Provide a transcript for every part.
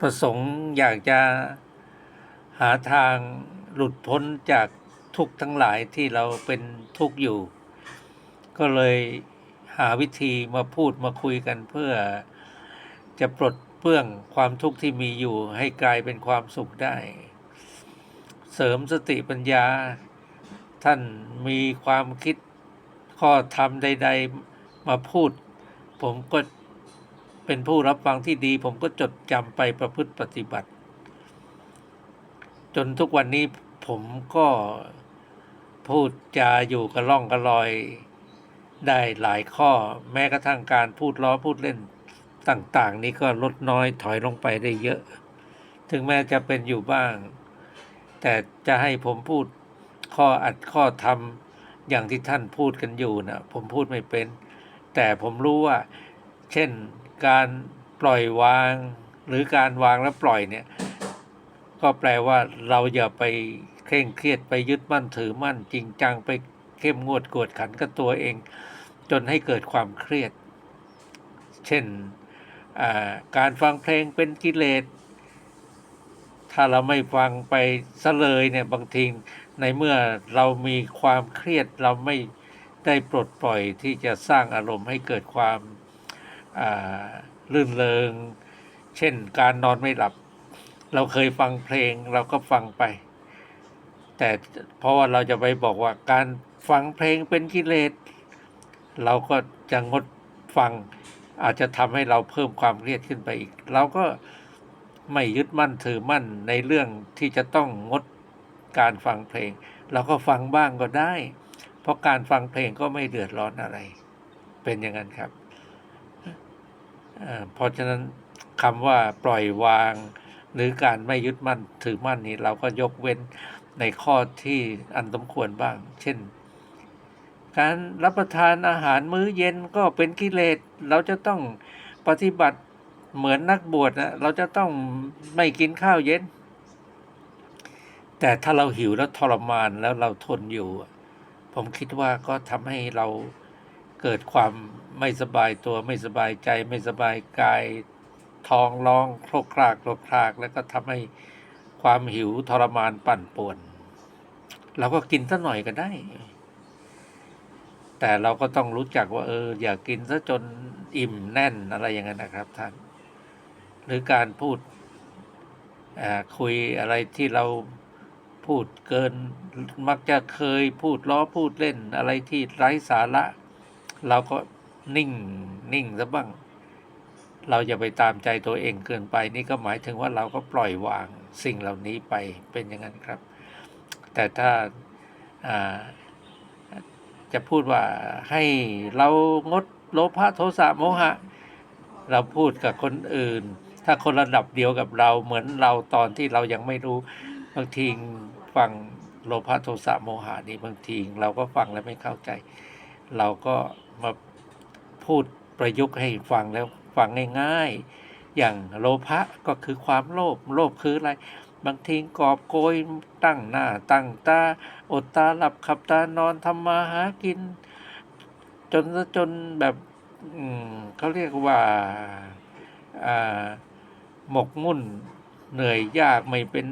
ประสงค์อยากจะหาทางหลุดพ้นจากทุกข์ทั้งหลายที่เราเป็นทุกข์อยู่ ก็เลยหาวิธีมาพูดมาคุยกันเพื่อจะปลดเปลื้องความทุกข์ที่มีอยู่ให้กลายเป็นความสุขได้ เสริมสติปัญญา ท่านมีความคิดข้อธรรมใด ๆ มาพูด ผมก็ เป็นผู้รับฟังที่ดี ผมก็จดจำไปประพฤติปฏิบัติ จนทุกวันนี้ผมก็พูดจาอยู่กระล่องกระลอยได้หลายข้อ แม้กระทั่งการพูดล้อพูดเล่นต่างๆ นี้ก็ลดน้อยถอยลงไปได้เยอะ ถึงแม้จะเป็นอยู่บ้าง แต่จะให้ผมพูดข้ออัดข้อทำอย่างที่ท่านพูดกันอยู่นะผมพูดไม่เป็น แต่ผมรู้ว่า เช่น การปล่อยวาง หรือการวางแล้วปล่อยเนี่ย ก็แปลว่าเราอย่าไปเคร่งเครียดไปยึดมั่นถือมั่น จริงจังไปเข้มงวดกวดขันกับตัวเอง จนให้เกิดความเครียด เช่นการฟังเพลงเป็นกิเลส ถ้าเราไม่ฟังไปซะเลยเนี่ยบางทีในเมื่อเรามีความเครียดเราไม่ได้ปลดปล่อยที่จะสร้างอารมณ์ให้เกิดความ ลื่นเลงเช่นการนอนไม่หลับ เราเคยฟังเพลงเราก็ฟังไป แต่เพราะว่าเราจะไปบอกว่าการฟังเพลงเป็นกิเลสเราก็จะงดฟังอาจจะทำให้เราเพิ่มความเครียดขึ้นไปอีก เราก็ไม่ยึดมั่นถือมั่นในเรื่องที่จะต้องงดการฟังเพลง เราก็ฟังบ้างก็ได้ เพราะการฟังเพลงก็ไม่เดือดร้อนอะไร เป็นอย่างนั้นครับ เอ่อเพราะฉะนั้นคำว่าปล่อยวาง หรือการไม่ยึดมั่นถือมั่นนี้เราก็ยกเว้นในข้อที่อันสมควรบ้าง เช่น การรับประทานอาหารมื้อเย็นก็เป็นกิเลสเราจะต้องปฏิบัติเหมือนนักบวชนะเราจะต้องไม่กินข้าวเย็น แต่ถ้าเราหิวแล้วทรมานแล้วเราทนอยู่ ผมคิดว่าก็ทำให้เราเกิดความ ไม่สบายตัวไม่สบายใจไม่สบายกายท้องร้องโครกครากโครกคราก แล้วก็ทำให้ความหิวทรมานปั่นป่วนเราก็กินสักหน่อยก็ได้ แต่เราก็ต้องรู้จักว่า เออ อย่ากกินซะจนอิ่มแน่นอะไรอย่างนั้นนะครับท่าน หรือการพูดคุยอะไรที่เราพูดเกิน มักจะเคยพูดล้อพูดเล่นอะไรที่ไร้สาระ เราก็ นิ่งนิ่งซะบ้าง เราอย่าไปตามใจตัวเองเกินไป นี่ก็หมายถึงว่าเราก็ปล่อยวางสิ่งเหล่านี้ไปเป็นอย่างนั้นครับ แต่ถ้าาจะพูดว่าให้เรางดโลภะโทสะโมหะ เราพูดกับคนอื่น ถ้าคนระดับเดียวกับเราเหมือนเราตอนที่เรายังไม่รู้บางทีฟังโลภะโทสะโมหะนี่บางทีเราก็ฟังแล้วไม่เข้าใจ เราก็มา พูดประยุกต์ให้ฟังแล้วฟังง่ายๆ อย่างโลภะก็คือความโลภโลภคืออะไร บางทีกอบโกยตั้งหน้า ตั้งตาอดตาหลับขับตานอนทำมาหากิน จนจนแบบเขาเรียกว่าหมกมุ่นเหนื่อยยากไม่เป็น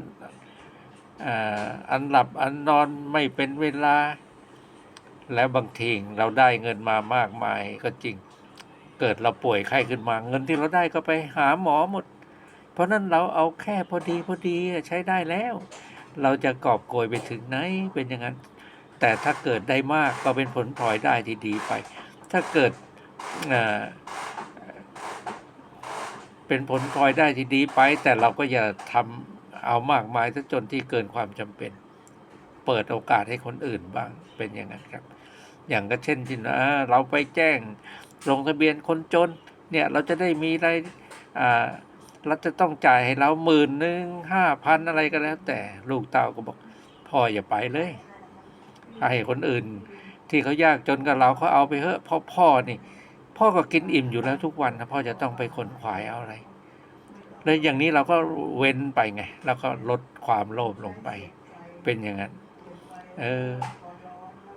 อ,อันหลับอันนอนไม่เป็นเวลา แล้วบางทีเราได้เงินมามากมายก็จริง เกิดเราป่วยไข้ขึ้นมาเงินที่เราได้ก็ไปหาหมอหมด เพราะนั้นเราเอาแค่พอดีพอดีใช้ได้แล้ว เราจะกอบโกยไปถึงไหนเป็นอย่างนั้น แต่ถ้าเกิดได้มากก็เป็นผลพลอยได้ที่ดีไป ถ้าเกิดเป็นผลพลอยได้ที่ดีไป แต่เราก็อย่าทำเอามากมายซะจนที่เกินความจำเป็น เปิดโอกาสให้คนอื่นบ้างเป็นอย่างนั้นครับ อย่างก็เช่นที่นะเราไปแจ้ง ลงทะเบียนคนจนเนี่ยเราจะได้มีรายอ่าเราจะต้องจ่ายให้เราหมื่นหนึ่งห้าพันอะไรก็แล้ว แต่ลูกเต่าก็บอกพ่ออย่าไปเลยให้คนอื่น ที่เขายากจนกับเราเขาเอาไปเถอะพราะพ่อนี่ พ่อก็กินอิ่มอยู่แล้วทุกวันนะพ่อจะต้องไปขนขวายเอาอะไรแล้วอย่างนี้เราก็เว้นไปไงแล้วก็ลดความโลภลงไป เป็นอย่างนั้น เออ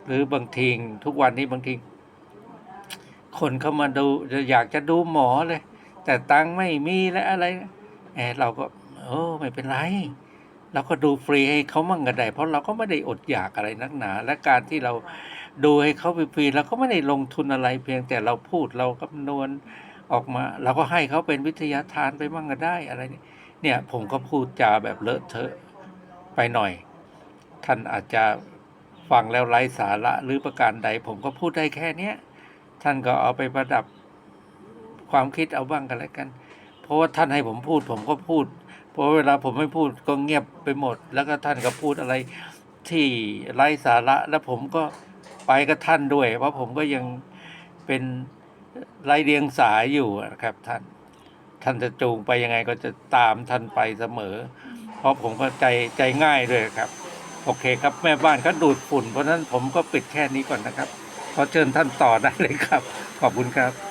หรือบางทีทุกวันนี้บางที คนเข้ามาดูอยากจะดูหมอเลย แต่ตังค์ไม่มีและอะไรแอบเราก็เออไม่เป็นไรเราก็ดูฟรีให้เขามั่งก็ได้ เพราะเราก็ไม่ได้อดอยากอะไรนักหนา และการที่เราดูให้เขาฟรีๆเราก็ไม่ได้ลงทุนอะไรเพียงแต่เราพูดเราคำนวณออกมาเราก็ให้เขาเป็นวิทยาทานไปมั่งก็ได้อะไรเนี่ยเนี่ยผมก็พูดจาแบบเลอะเทอะไปหน่อย ท่านอาจจะฟังแล้วไร้สาระหรือประการใด ผมก็พูดได้แค่เนี้ย ท่านก็เอาไปประดับความคิดเอาบ้างกันแล้วกัน เพราะว่าท่านให้ผมพูดผมก็พูด เพราะเวลาผมไม่พูดก็เงียบไปหมด แล้วก็ท่านก็พูดอะไรที่ไร้สาระ แล้วผมก็ไปกับท่านด้วย เพราะผมก็ยังเป็นไร้เดียงสายอยู่นะครับ ท่าน ท่านจะจูงไปยังไงก็จะตามท่านไปเสมอ เพราะผมก็ใจใจง่ายด้วยครับ โอเคครับแม่บ้านก็ดูดฝุ่น เพราะฉะนั้นผมก็ปิดแค่นี้ก่อนนะครับ ขอเชิญท่านต่อได้เลยครับ ขอบคุณครับ